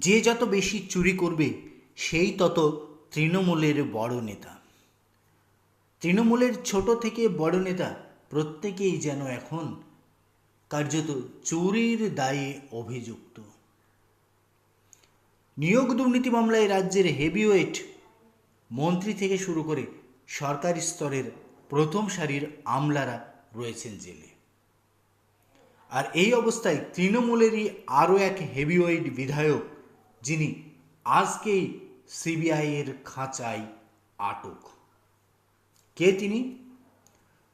যে যত বেশি চুরি করবে, সেই তত তৃণমূলের বড় নেতা। তৃণমূলের ছোট থেকে বড় নেতা প্রত্যেকেই যেন এখন কার্যত চুরির দায়ে অভিযুক্ত। নিয়োগ দুর্নীতি মামলায় রাজ্যের হেভিওয়েট মন্ত্রী থেকে শুরু করে সরকারি স্তরের প্রথম সারির আমলারা রয়েছেন জেলে। আর এই অবস্থায় তৃণমূলেরই আরও এক হেভিওয়েট বিধায়ক যিনি আজকেই সিবিআইয়ের খাঁচায় আটক। কে তিনি?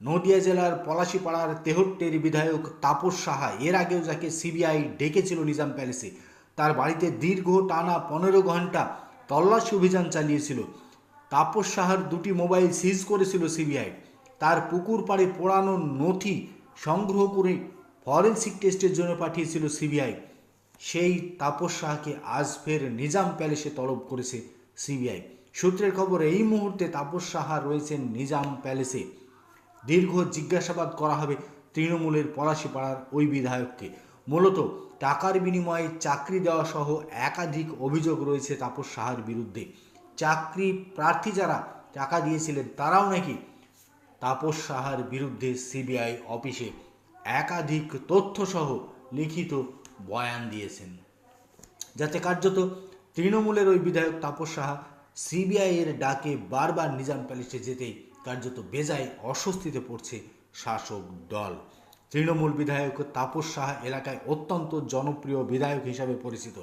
নদিয়া জেলার পলাশিপাড়ার তেহট্টের বিধায়ক তাপস সাহা এর আগেও যাকে সিবিআই ডেকেছিল নিজাম প্যালেসে, তার বাড়িতে দীর্ঘ টানা পনেরো ঘণ্টা তল্লাশি অভিযান চালিয়েছিল। তাপস সাহার দুটি মোবাইল সিজ করেছিল সিবিআই। তার পুকুর পাড়ে পোড়ানো নথি সংগ্রহ করে ফরেনসিক টেস্টের জন্য পাঠিয়েছিল সিবিআই। সেই তাপস শাহকে আজ ফের নিজাম প্যালেসে তলব করেছে সিবিআই। সূত্রের খবর, এই মুহূর্তে তাপস সাহা রয়েছেন নিজাম প্যালেসে। দীর্ঘ জিজ্ঞাসাবাদ করা হবে তৃণমূলের পলাশিপাড়ার ওই বিধায়ককে। মূলত টাকার বিনিময়ে চাকরি দেওয়া সহ একাধিক অভিযোগ রয়েছে তাপস সাহার বিরুদ্ধে। চাকরি প্রার্থী যারা টাকা দিয়েছিলেন, তারাও নাকি তাপস সাহার বিরুদ্ধে সিবিআই অফিসে একাধিক তথ্যসহ লিখিত বয়ান দিয়েছেন। যাতে কার্যত তৃণমূলের ওই বিধায়ক তাপস সাহা সিবিআই এর ডাকে বারবার নিজাম প্যালেসে যেতেই কার্যত বেজায় অস্বস্তিতে পড়ছে শাসক দল। তৃণমূল বিধায়ক তাপস সাহা এলাকায় অত্যন্ত জনপ্রিয় বিধায়ক হিসাবে পরিচিত।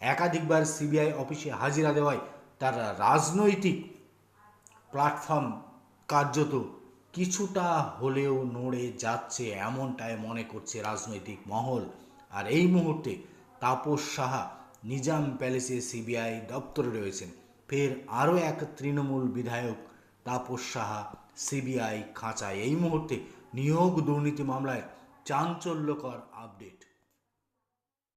একাধিকবার সিবিআই অফিসে হাজিরা দেওয়ায় তার রাজনৈতিক প্ল্যাটফর্ম কার্যত কিছুটা হলেও নড়ে যাচ্ছে, এমনটাই মনে করছে রাজনৈতিক মহল। আর এই মুহূর্তে তাপস সাহা নিজাম প্যালেসে সিবিআই দপ্তরে রয়েছেন। ফের আরও এক তৃণমূল বিধায়ক তাপস সাহা সিবিআই খাঁচায়। এই মুহূর্তে নিয়োগ দুর্নীতি মামলায় চাঞ্চল্যকর আপডেট।